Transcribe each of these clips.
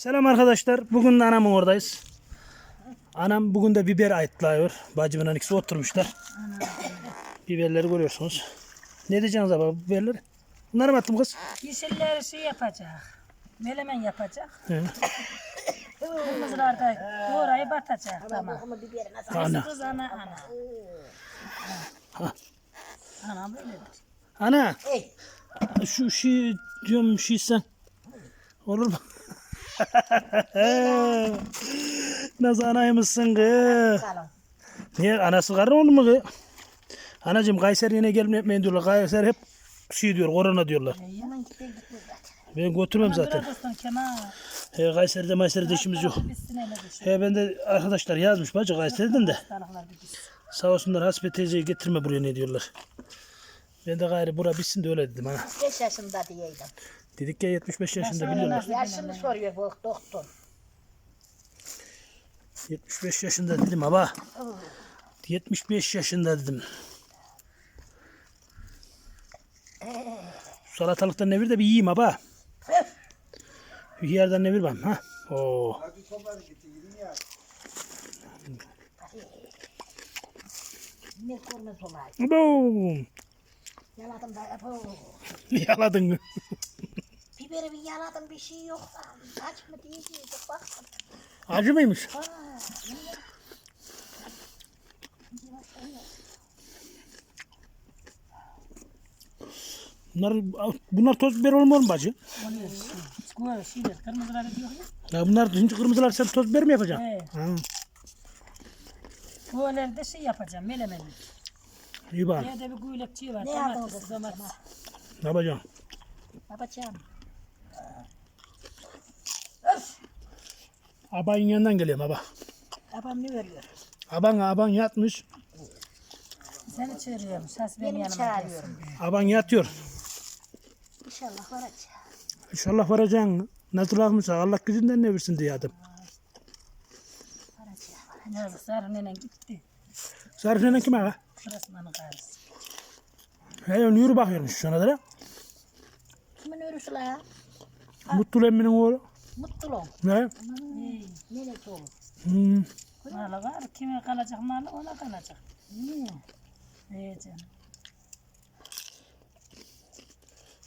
Selam arkadaşlar. Bugün de anamın oradayız. Anam bugün de biber ayıtlıyor. Bacımın ikisi oturmuşlar. Biberleri görüyorsunuz. Ne diyeceksiniz abi biberleri? Bunları mı attım kız? Yeşilleri şey yapacak. Melemen yapacak. He. Kırmızılar da doğrayı batacak. Tamam. Ana. Kız ana ana. Ana böyledir. Ana. Şu şey diyorum şey sen. Olur mu? Nasıl anaymışsın kız? Niye anası karı oğlum mu kız? Anacığım Kayseri yine gelmeyin diyorlar. Kayseri hep şey diyor korona diyorlar. Ben götürmem zaten. He, Kayseri'de Mayseri'de işimiz yok. He ben de arkadaşlar yazmış bacı Kayseri'den de. Sağ olsunlar Hasbe teyzeyi getirme buraya ne diyorlar. Ben de gayrı bura bitsin de öyle dedim ha. 5 yaşında diyeydim. Dedik ya 75 yaşında biliyorlar. Yaşını soruyor bu doktor. 75 yaşında dedim ama. 75 yaşında dedim. Salatalıktan ne bir de bir yiyeyim abi. Bir yerden ne bir ben ha. Oo. Ne kurmaz olay. Boom. Yaladım da. Yaladın mı? Biberi bir yaladım bir şey yok. Aç mı diyecektik bak. Acı mıymış? Bunlar, bunlar toz biber olmuyor mu bacı? Bu şeyler kırmızıları diyor ya. Ya bunlar şimdi kırmızılar sen toz biber mi yapacaksın? He. Ha, Bu de şey yapacağım melemenlik. iyi bak. Ya da bir güylekçi var. Ne domates, domates. Ne yapacaksın? Yapacağım. Abayın yanından geliyorum aba. Babam ne veriyor? Aban aban yatmış. Seni çağırıyorum. Sas benim Beni yanıma çağırıyorum. Aban yatıyor. İnşallah varacağım. İnşallah varacaksın. Nasıl lafmışsa Allah gücünden ne versin diye adım. Varacağım. gelsin. Sarı nenen gitti. Sarı nenen kime ha? Sırasının karısı. He onu yürü bakıyormuş şu anda da. Kimin örüsü la? Mutlu emminin oğlu. Mutlu ol. Ne? İyi. Neresi olur? Hmm. Malı var. Kime kalacak malı ona kalacak. Hmm. İyi canım.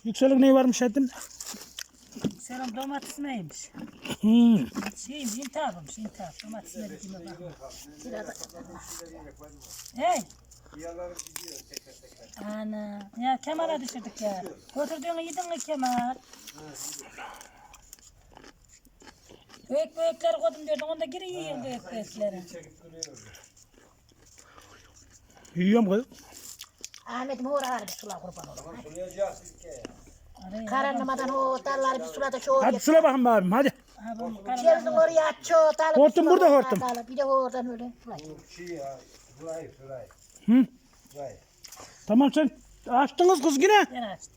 Yükselik neyi varmış Edin? Serum domates neymiş? Hmm. Şeyim, intihabımış, intihap. Domates ne dediğime bakma. Sırada. Hey! Ana, ya Kemal'a düşürdük ya. Götürdüğünü yedin mi Kemal? Büyük büyükleri koydum diyordun, onda geri yiyin büyük büyükleri. Yiyorum kız. Ahmet'im uğrar bir sula kurban olur. Araya, Karanlamadan o dalları bir sulada şu oraya. Hadi sula bakın abim hadi. Çevirdin oraya aç şu dalı. bir Hortum burada, hortum. Bir de oradan öyle. Ulan. Hı? Tamam sen açtınız kız yine. Ben açtım.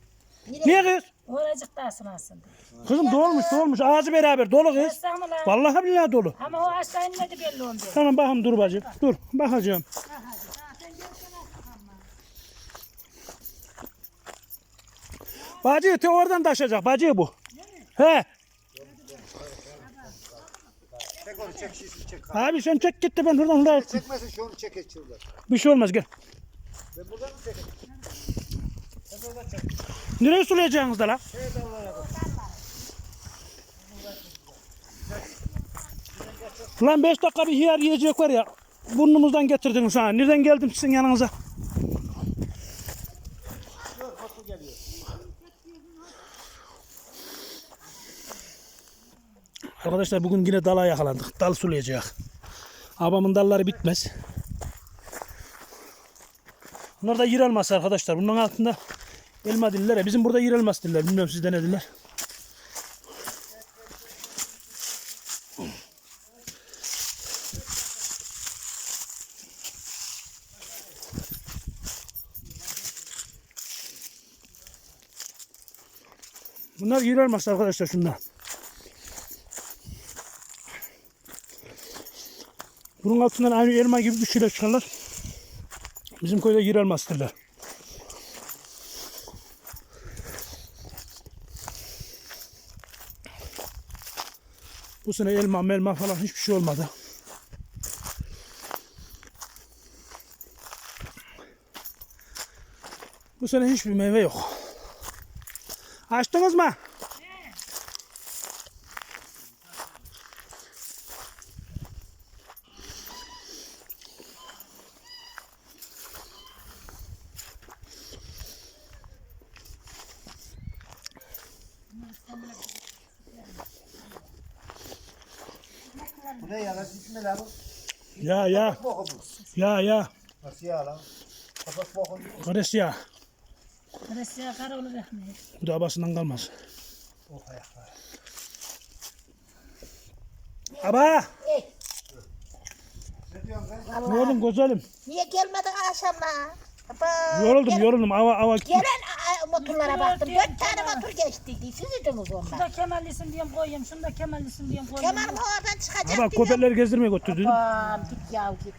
Niye kız? Oracık daha sınavsın. Kızım dolmuş dolmuş ağzı beraber dolu kız. Açsam mı lan? Vallahi billahi dolu. Ama o aşağı inmedi belli oldu. Tamam bakın dur bacı. Dur bakacağım. Bacı te oradan taşacak bacı bu. He. Çek onu çek şişini çek. Abi sen çek gitti ben buradan da Çekmesin şu onu çek et şurada. bir şey olmaz gel. Ben buradan mı çekeyim? Nereye sulayacaksınız da la? Lan 5 dakika bir hiyar yiyecek var ya. Burnumuzdan getirdiniz ha. Nereden geldim sizin yanınıza? Arkadaşlar bugün yine dala yakalandık. Dal sulayacak. Abamın dalları bitmez. Bunlar da yer elması arkadaşlar. Bunun altında elma diller ya. Bizim burada yer elması diller. Bilmiyorum sizde ne diller. Bunlar yer elması arkadaşlar şunlar. Bunun altından aynı elma gibi bir şeyler çıkarlar. Bizim köyde yer elması derler. Bu sene elma melma falan hiçbir şey olmadı. Bu sene hiçbir meyve yok. Açtınız mı? Bu ne ya lan? Ya ya ya ya. Nasıl ya lan? Kapat boku. Kardeş ya. Resya kara olur Ahmet. Bu da abasından kalmaz. Oh ayaklar. Aba! Ey, Ne diyorsun sen? Ne oldun güzelim? niye gelmedin akşamla? Baba, Yoruldum gel- yoruldum. Ava ava Gelen motorlara baktım. Dört tane motor geçtiydi. Siz idiniz Şunu onlar. da Kemallisin diyeyim koyayım. Şunu da Kemallisin diyeyim koyayım. Kemal oradan çıkacak. Aba köpekleri gezdirmeye götürdüm. Aman git ya git.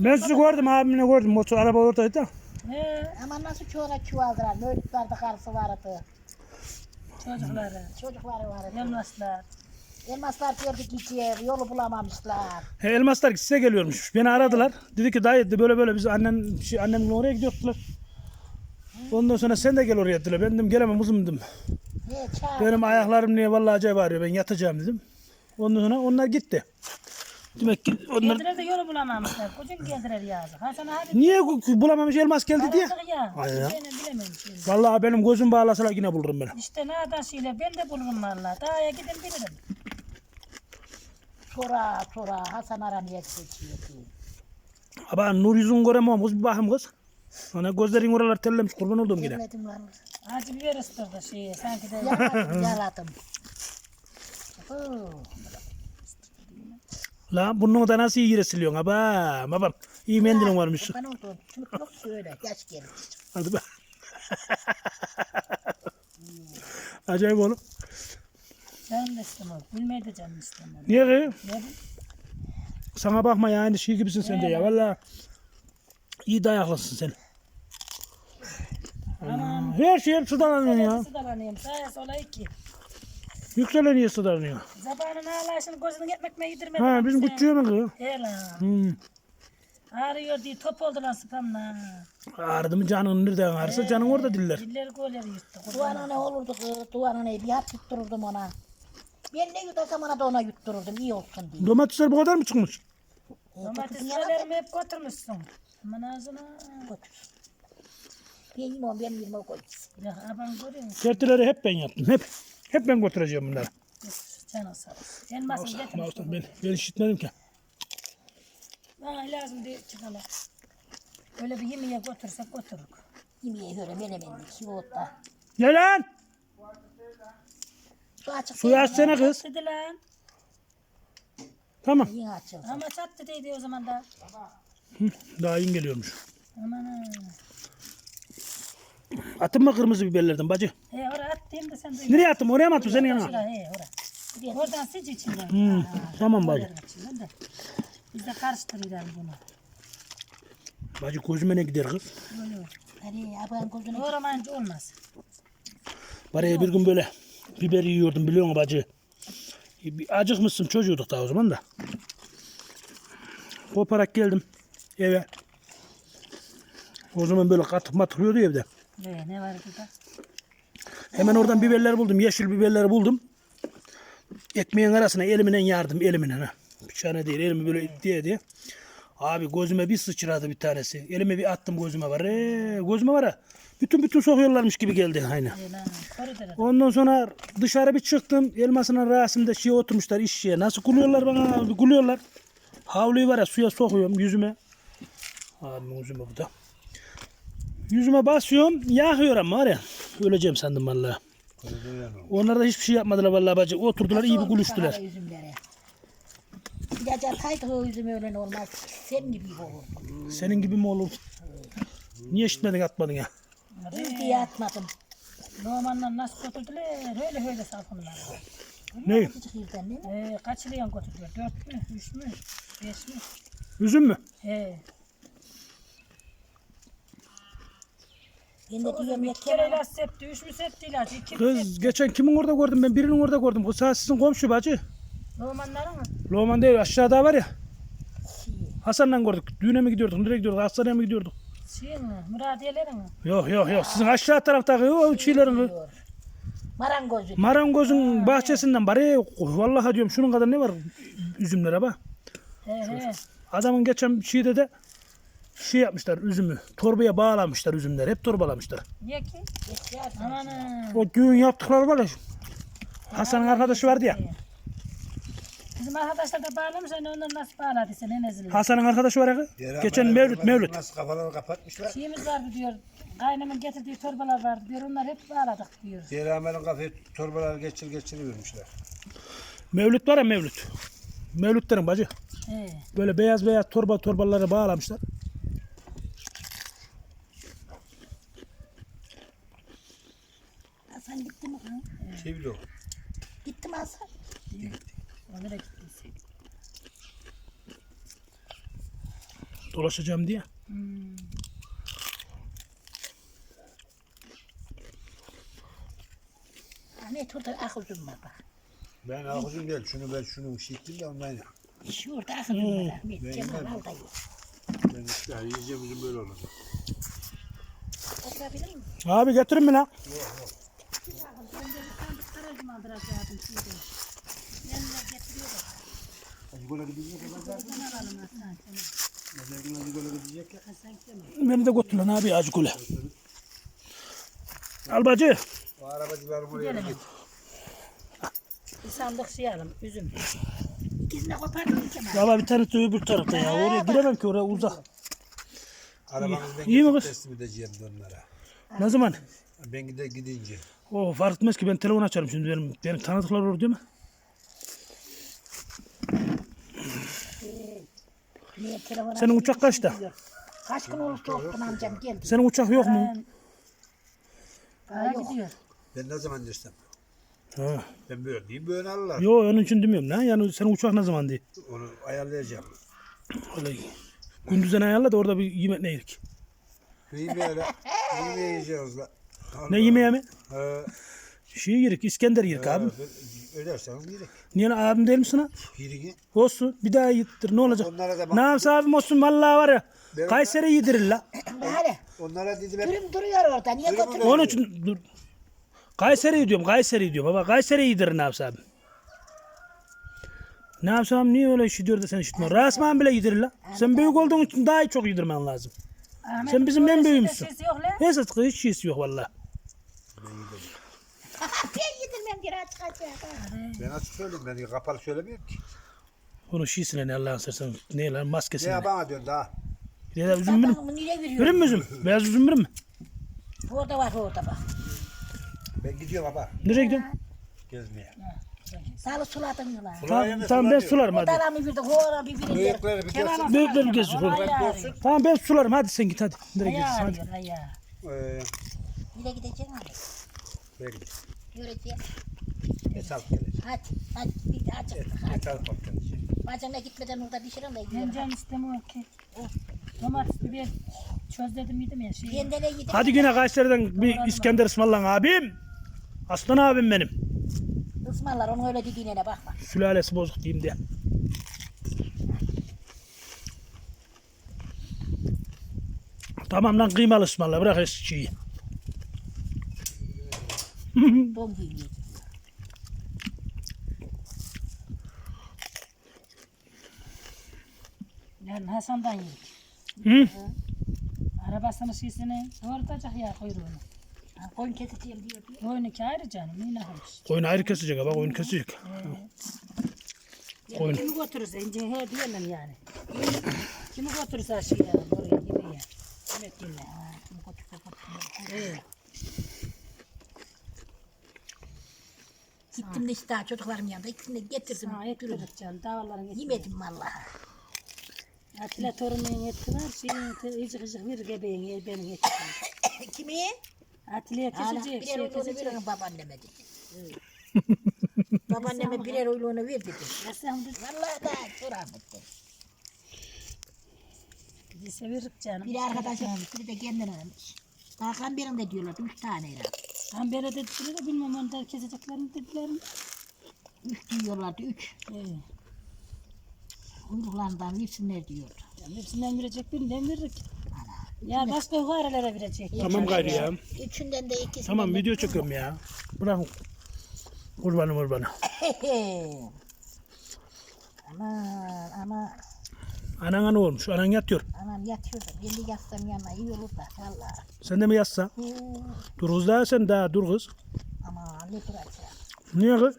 Ben sizi gördüm abimle gördüm. Motor araba oradaydı da. He, Ama nasıl çoğuna çuvaldılar. Möğütlerde karısı vardı. çocukları. Çocukları vardı. Elmaslar. Elmaslar gördük gidiyor. Yolu bulamamışlar. He, elmaslar size geliyormuş. Beni aradılar. Dedi ki dayı dedi, böyle böyle biz annen şey, annemle oraya gidiyorlar. Ondan sonra sen de gel oraya dediler. Ben dedim gelemem uzun dedim. Ne çağır. Benim ayaklarım niye vallahi acayip ağrıyor. Ben yatacağım dedim. Ondan sonra onlar gitti. Demek ki onlar Geldiler de yolu bulamamışlar. Kocun geldiler yazık. Hasan abi. niye bu- bulamamış elmas geldi diye. Aradık ya. Ay ya. Şimdi. Vallahi benim gözüm bağlasalar yine bulurum ben. İşte nereden şeyler ben de bulurum valla. Daha gidin bilirim. Sonra sonra Hasan aramaya geçiyor. Ama nur yüzünü göremem kız bir bakayım kız. Ana gözlerin oralar terlemiş kurban olduğum yine. Gelmedim var. Acı biber şeyi. Sanki de. Oo. La burnunu da nasıl iyi yere siliyorsun aba. Babam iyi mendilin varmış. Ben oldum. Çubuk yok söyle. Yaş gelmiş. Hadi be. Acayip oğlum. canım istemem. Bilmeyi de canım istemem. Niye bu? Sana bakma ya aynı şey gibisin sen de ya. Valla iyi dayaklısın sen. Anam. Her şey hep sudan alıyorsun ya. Sesi dalanıyorum. Sağa sola iki. Yükselen niye sudan alıyor? Zabanın ağlayışını gözünün ekmek mi yedirmedi? Ha bizim küçüğü mü kız? He lan. Hmm. Ağrıyor diye top oldu lan sıpamla. Ağrıdı mı canın nereden ağrısa canın orada diller. Dilleri golleri yuttu. Duvarına ne olurdu kız? Duvarına ne? Bir hap yuttururdum ona. Ben ne yutarsam ona da ona yuttururdum. iyi olsun diye. Domatesler bu kadar mı çıkmış? Domateslerimi hep götürmüşsün. Aman ağzına. Götür. Ben yemem, ben yemem koy. Ya aban görüyor musun? Sertileri hep ben yaptım. Hep. Hep ben götüreceğim bunları. Canı sağ olsun. Elmasını getirmiş. Mağustan ben, ben işitmedim ki. Bana lazım diye çıkalım. Öyle bir yemeğe götürsek götürürük. Yemeğe göre menemenlik, yoğurtla. Gel lan. Suyu açsana kız. Dedi lan. Tamam. Yine açıldı. Ama çat dediydi o zaman da. Daha iyi geliyormuş. Aman ha. Atın mı kırmızı biberlerden bacı? He oraya attım da sen duy. Nereye attım? Oraya mı attım senin yanına? Şuraya he oraya. Oradan sıç içinden. Hmm, tamam bacı. De. Biz de karıştırıyoruz bunu. Bacı gözüme ne gider kız? Böyle. Hani ablan gözüne Doğramayınca olmaz. Bari bir gün böyle biber yiyordum biliyor musun bacı? Bir Acıkmışsın çocuğuduk daha o zaman da. Koparak geldim eve. O zaman böyle katık matırıyordu evde. He ne var burada? Hemen oradan biberler buldum. Yeşil biberleri buldum. Ekmeğin arasına elimle yardım elimle. Ha. Bıçağına değil elimi böyle diye diye. Abi gözüme bir sıçradı bir tanesi. Elime bir attım gözüme var. Ee, gözüme var ya. Bütün bütün sokuyorlarmış gibi geldi aynı. Ondan sonra dışarı bir çıktım. Elmasının Rasim'de şey oturmuşlar işçiye. Nasıl gülüyorlar bana abi gülüyorlar. Havluyu var ya suya sokuyorum yüzüme. Abi yüzüme bu da. Yüzüme basıyorum yakıyor ama var ya. Öleceğim sandım vallahi. Onlar da hiçbir şey yapmadılar vallahi bacı. Oturdular iyi bir gülüştüler. O üzüm öyle olmaz. Senin gibi olur. Senin gibi mi olur? Niye işitmedin atmadın ya? Düz diye atmadım. Romanlar nasıl götürdüler? Öyle öyle salkımlar. Ne? He kaç liraya götürdüler? Dört mü? Üç mü? Beş mi? Üzüm mü? He. Ben de diyorum ya kere Kemal. ilaç septi, üç mü septi ilaç, iki mi Kız geçen kimin orada gördüm ben birinin orada gördüm. Kız sağ sizin komşu bacı. septi? Romanları mı? Loman değil aşağıda var ya. Hasan'la gördük. Düğüne mi gidiyorduk? Nereye gidiyorduk? Hastaneye mi gidiyorduk? Şey mi? Muradiyeleri mi? Yok yok yok. Sizin aşağı taraftaki o şeylerin diyor. Marangozu. marangozun bahçesinden bari vallahi diyorum şunun kadar ne var üzümlere bak. He he. Adamın geçen şeyde de şey yapmışlar üzümü. Torbaya bağlamışlar üzümleri. Hep torbalamışlar. Niye ki? Amanın. O düğün yaptıkları var ya. Hasan'ın arkadaşı vardı ya. Bizim arkadaşlar da bağlamış hani onları nasıl bağladıysa ne nezile. Hasan'ın arkadaşı var ya. Geçen haberler Mevlüt var, Mevlüt. Nasıl kafalarını kapatmışlar. Şeyimiz vardı diyor. Kaynımın getirdiği torbalar vardı diyor. Onlar hep bağladık diyor. Diğer amelin kafayı torbaları geçir geçir vermişler. Mevlüt var ya Mevlüt. Mevlütlerin bacı. He. Böyle beyaz beyaz torba torbaları bağlamışlar. Hasan gitti mi? Çevir o. Gitti mi Hasan? Onlara gittiyse. Dolaşacağım diye. Hmm. Hani turda ah uzun var bak. Ben ağzım değil. Şunu ben şunu işittim de ondan ya. Şu orada uzun var. Ahmet Ben Cemal al da. Ben işte yiyeceğim bizim böyle miyim? Abi getirin mi lan? Gidecek böyle gidecek ya. Beni de götür lan abi Acıkule. Al bacı. O arabacılar buraya git. Bir sandık şey. Üzüm. İkisini kopardım Cemal. Valla bir tane de öbür tarafta ya. Oraya giremem ki oraya uzak. Arabamızdan İyi mi getirip kız? teslim edeceğim de onlara. Ne zaman? Ben gide gidince. O fark etmez ki ben telefon açarım şimdi benim, benim tanıdıklar olur değil mi? Niye Senin uçak kaçta? Kaç gün olursa olsun amcam geldi. Senin uçak yok mu? Para gidiyor. Ben ne zaman desem. Ha. Ben böyle diyeyim böyle alırlar. Yo onun için demiyorum lan. Yani senin uçak ne zaman diye. Onu ayarlayacağım. Öyle gündüzden ayarla da orada bir yemek ne yedik. Böyle. İyi yiyeceğiz la. Ne yemeğe mi? Ee, Şey yedik İskender yedik abi. öderseniz gerek. Niye lan, abim değil misin ha? Yürüyün. Olsun bir daha yedir ne olacak? Onlara da bak. Ne yapsa abim olsun vallahi var ya. Ben- Kayseri yedirir la. Hadi. Onlara dedim hep Dürüm duruyor orada. Niye Dürüm götürüyorsun? Onun için dur. Kayseri diyorum Kayseri diyorum baba. Kayseri yedirir ne yapsa abim. Ne yapsam niye öyle işi diyor da sen işitme. Rasman bile yedirir la. Sen büyük olduğun için daha çok yedirmen lazım. Ahmet, Sen bizim en büyüğümüzsün. Ses yok lan. Esas hiç şeysi yok valla. ben yedirmem açık açık. ben açık söyleyeyim ben kapalı söylemiyorum ki. Onun şişine ne Allah'ın sersen ne lan maskesine. Ne bana diyorsun daha. Ya da üzüm birim. Babamı niye veriyor? Birim mi üzüm? Beyaz üzüm birim mi? Orada var orada bak. Ben gidiyorum baba Nereye gidiyorsun? gezmeye. Salı suladın mı lan? Tamam, tamam ben sularım hadi. bir. Büyükleri bir görsün. Ayağı ağrıyor. Tamam ben sularım hadi sen git hadi. Nereye gidiyorsun hadi. Ee, de gideceksin hadi. Et alıp. Hadi. Hadi. Bir de açık. Hadi. Et alıp alıp geleceğim. Bacana gitmeden orada pişirin de Ben yiyelim. can istemiyor ki. Domates biber çözledim yedim ya şey. Kendine yedim. Hadi yine Kayseri'den bir İskender ısmarlan abim. Aslan abim benim. Ismarlar onun öyle dediğine ne bakma. Sülalesi bozuk diyeyim diye. Tamam lan kıymalı ısmarla bırak eskiyi. Don giymiyor. Yani Hasan'dan yedik. Hı? Arabasının şişini doğrultacak ya kuyruğunu. Ha, Koyun keseceğim diyor ki ayrı canım. Yine olmuş. Koyun ayrı kesecek bak koyun kesecek. Koyun. Kimi götürürse ince he diyemem yani. Kimi götürürse aşağıya oraya yemeğe. Evet yemeğe. Ha, kim götürse götürse. Evet. Gittim de işte daha çocuklarım yanında. İkisini de getirdim. Sana et dedik canım. Davaların et. Yemedim vallahi. Atilla torunun eti var. Şeyin eti ıcık ıcık bir gebeğin benim eti. Kimi? Hala kesecek. birer Şey oyluğunu kesecek. veririm babaanneme dedi. babaanneme birer oyluğunu ver dedi. Esam dedi. Vallahi da dedi. Bizi sevirik canım. Biri arkadaşım almış, biri de kendine almış. Hakan benim de diyorlar üç tane. Ben böyle dediler de bilmem onu da keseceklerini dediler mi? Üç diyorlardı üç. Ee, Kuyruklarından versinler diyordu. yani hepsinden verecek birinden veririk. Ya başka yukarılara verecek. Tamam gayrı ya. Üçünden de ikisi. Tamam video çekiyorum ya. Bırakın. Kurbanım kurbanı. aman aman Anana ne olmuş? Anan yatıyor. aman yatıyordu. Ben de yatsam yanına iyi olur da valla. Sen de mi yatsa? Ee, Dur kız daha sen daha dur kız. Aman ne duracağım. Niye kız?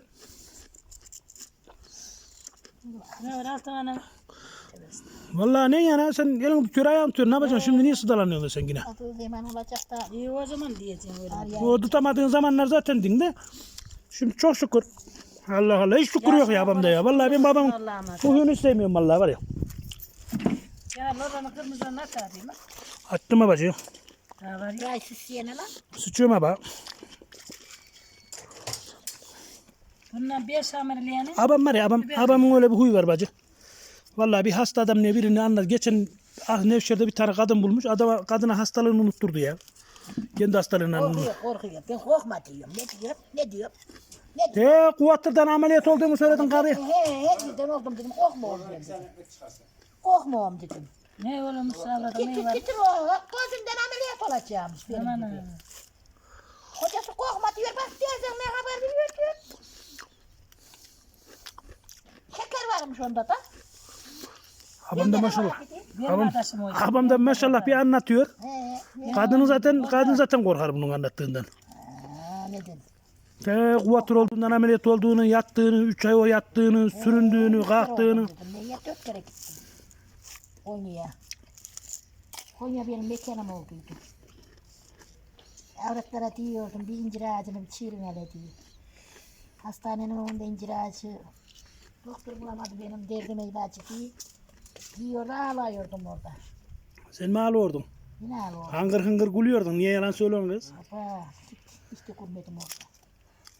Ne var altı ana? Vallahi ne yani sen elin tutuyor ayağın tutuyor. Ne yapacaksın şimdi niye sıdalanıyorsun sen yine? Adı zaman olacak da. İyi o zaman diyeceğim öyle. O tutamadığın zamanlar zaten dinde. Şimdi çok şükür. Allah Allah hiç şükür yok ya babamda ya. Vallahi ben babamın Allah'ıma. bu huyunu sevmiyorum vallahi var ya. Ya loranı kırmızıdan at atayım. ha. Attım ha bacı. Ha var ya. Yay süsleyene lan. Sıçıyorum ha bak. Bundan beş ameliyatını. Abam var ya abam, abamın öyle bir huyu var bacı. Vallahi bir hasta adam ne birini anlat. Geçen ah, Nevşehir'de bir tane kadın bulmuş. Adama, kadına hastalığını unutturdu ya. Kendi hastalığını unutturdu. Korkuyor korkuyor. Ben korkma diyorum. Ne diyor? Ne diyor? Ne diyor? He kuvvetliden ameliyat olduğumu söyledin karıya. He he birden oldum dedim. Korkma oğlum dedim. Korkma oğlum dedim. Ne olmuş sağladı Getir ne var? getir o. Gözünden ameliyat olacağımış benim Aman aman. Kocası korkma diyor. Bak diyorsan ne haber diyor. Şeker varmış onda da. Abam da maşallah. Abam, abam da maşallah bir anlatıyor. He. Kadını zaten kadın zaten korkar bunun anlattığından. Te kuvvetli olduğundan ameliyat olduğunu, yattığını, üç ay o yattığını, süründüğünü, kalktığını. Ya dört kere gittim. Konya'ya. Konya benim mekanım olduydu. Avratlara diyordum bir incir ağacını bir çiğrin hele diye. Hastanenin önünde incir ağacı. Doktor bulamadı benim derdime ilacı diye. Diyor ağlıyordum orada. Sen mi ağlıyordun? Yine ağlıyordum. Hangır hangır gülüyordun. Niye yalan söylüyorsun kız? Baba hiç de gülmedim orada.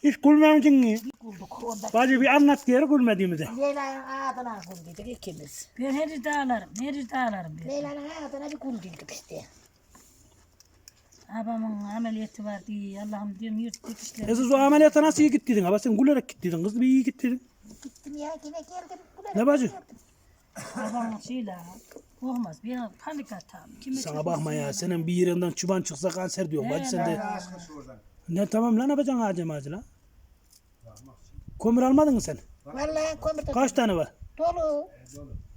Hiç gülmemişsin mi? Bir güldük onda. Bacı bir anlat geri gülmediğimizi. Leyla'nın adına güldük ikimiz. Ben her yerde ağlarım. Her yerde ağlarım ben. Leyla'nın adına bir güldük işte. Babamın ameliyatı var diye. Allah'ım diyorum yurt dikişler. Esas o ameliyata nasıl iyi gittiydin? Ama sen gülerek gittiydin. Kız bir iyi gittiydin. Gittim ya yine geldim. Ne bacı? Babamın şeyle. Olmaz. Bir an panik atam. Kime Sana bakma ya. Senin bir yerinden çıban çıksa kanser diyor. Bacı sen de. Ne tamam lan ne yapacaksın ağacı ağacı lan? Kömür almadın mı sen? Vallahi komite Kaç tane var? dolu.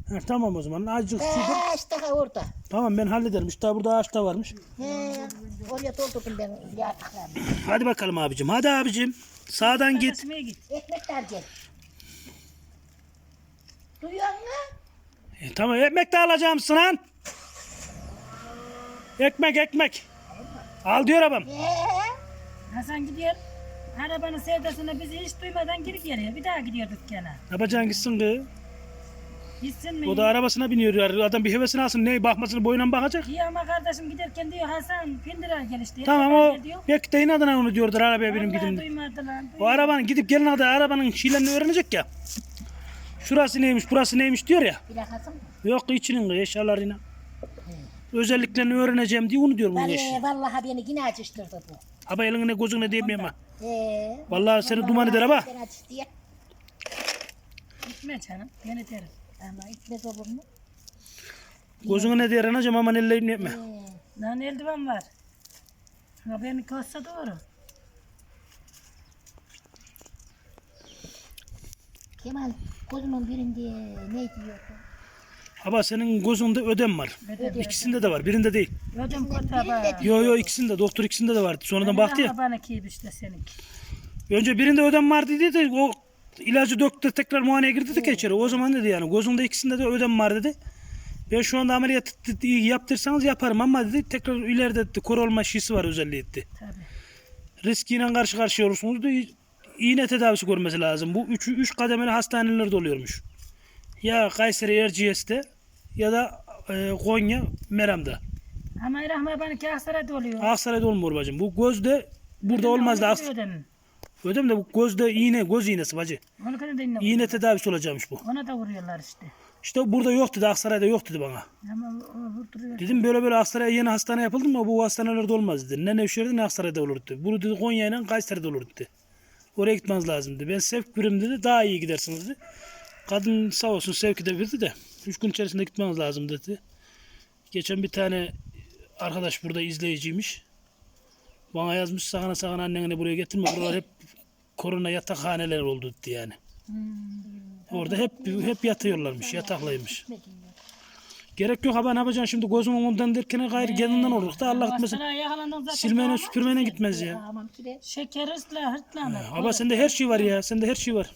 Ha, tamam o zaman. Azıcık şurada. Kaç daha orada. Tamam ben hallederim. İşte burada ağaç da varmış. He, oraya doldurdum ben yağdıklarını. Hadi bakalım abicim. Hadi abicim. Sağdan git. Git. Ekmekler gel. Duyuyor musun? E, tamam ekmek de alacağım sınan. Ekmek ekmek. Al diyor abam. He. Hasan gidiyor. Arabanın sevdasını bizi hiç duymadan geri geliyor. Bir daha gidiyor dükkana. Ne yapacaksın gitsin kız. Gitsin mi? O da arabasına biniyor. ya. Adam bir hevesini alsın. Ne bakmasını boyuna bakacak. İyi ama kardeşim giderken diyor Hasan pindiler gel işte. Tamam o belki de inadına onu diyordur arabaya benim Vallahi gidin. duymadılar. O arabanın gidip gelin adı arabanın şilerini öğrenecek ya. Şurası neymiş burası neymiş diyor ya. Plakası mı? Yok içinin eşyalarına. Özelliklerini öğreneceğim diye onu diyor bu eş. Vallahi, vallahi beni yine acıştırdı bu. Ama eline gözüne değmeyeyim ha. He. Vallahi seni duman eder ama. Ben acıştı ya. Gitme canım. Beni derim. Ama gitmez olur mu? Gözüne ne der anacığım aman elleyim yapma. He. Lan eldiven var. Ha beni kossa doğru. Kemal gözümün birinde ne diyordu? Ama senin gözünde ödem var. İkisinde de var. Birinde değil. Ödüm kurtaba. Yo yo ikisinde. Doktor ikisinde de vardı. Sonradan baktı ya. Bana kiyip işte seninki. Önce birinde ödem var dedi de o ilacı döktü tekrar muayeneye girdi de içeri. O zaman dedi yani gözünde ikisinde de ödem var dedi. Ben şu anda ameliyat dedi, yaptırsanız yaparım ama dedi tekrar ileride dedi, kor olma şişi var özelliği dedi. Tabii. Riskiyle karşı karşıya olursunuz da iğne tedavisi görmesi lazım. Bu üç, üç kademeli hastanelerde oluyormuş. Ya Kayseri Erciyes'te ya da e, Konya Meram'da. Ama Rahman bana ki Aksaray'da oluyor. Aksaray'da olmuyor bacım. Bu gözde burada olmaz da Aks- Ödemin. Ödem de bu gözde iğne, göz iğnesi bacı. Onu kadar da inle. İğne tedavisi olacakmış bu. Ona da vuruyorlar işte. İşte burada yok dedi Aksaray'da yok dedi bana. Ama o. Dedim böyle böyle Aksaray'a yeni hastane yapıldı mı bu hastanelerde olmaz dedi. Ne Nevşehir'de ne Aksaray'da olur dedi. Bunu dedi Konya ile Kayseri'de olur dedi. Oraya gitmeniz lazım dedi. Ben sevk birim dedi daha iyi gidersiniz dedi. Kadın sağ olsun sevki de verdi de. Üç gün içerisinde gitmeniz lazım dedi. Geçen bir tane arkadaş burada izleyiciymiş. Bana yazmış sakın sakın anneni buraya getirme. Buralar hep korona yatakhaneler oldu dedi yani. Orada hep hep yatıyorlarmış, yataklaymış. Gerek yok abi ne yapacaksın şimdi gözümün ondan derken gayrı kendinden olur da Allah gitmesin. Silmeyle süpürmeyle gitmez ya. Tamam. Şeker hırtla hırtlanır. Ama sende her şey var ya. Sende her şey var.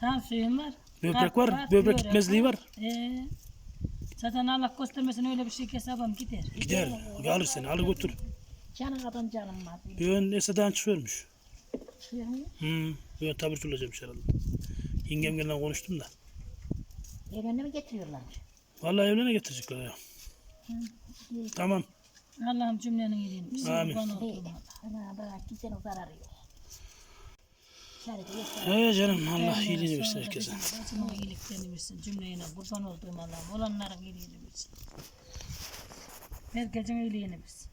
Tansiyon var. Böbrek kalp var, böbrek gitmezliği var. Ee, zaten Allah göstermesin öyle bir şey ki hesabım gider. Gider. Alır seni, alır götür. Canın adam canım var. Bugün Esad'dan çıkıyormuş. Çıkıyor mu? Hmm. Bugün taburcu olacakmış herhalde. Yengem gelen konuştum da. Evine mi getiriyorlar? Vallahi evlerine getirecekler ya. Tamam. Allah'ım cümlenin iyiliğini. Amin. Kurban Hey, olduğum Allah. ana bırak kimsenin zararı yok. He canım Allah iyiliğini versin herkese. Bacımın iyiliklerini versin. Cümleyine kurban olduğum Allah'ım. Olanların iyiliğini versin. Herkesin iyiliğini versin.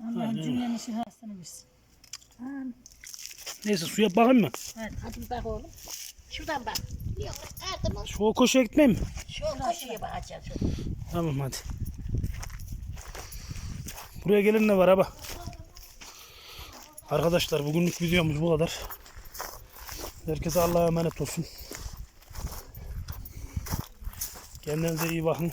Allah'ım cümlenin şifasını versin. Aman, Neyse suya bakayım mı? Hadi. Hadi bak oğlum. Şuradan bak. Yok? Şu o koşuya gitmeyeyim mi? Şu koşuya bakacağız. Tamam hadi. Buraya gelin ne var abi? Arkadaşlar bugünlük videomuz bu kadar. Herkese Allah'a emanet olsun. Kendinize iyi bakın.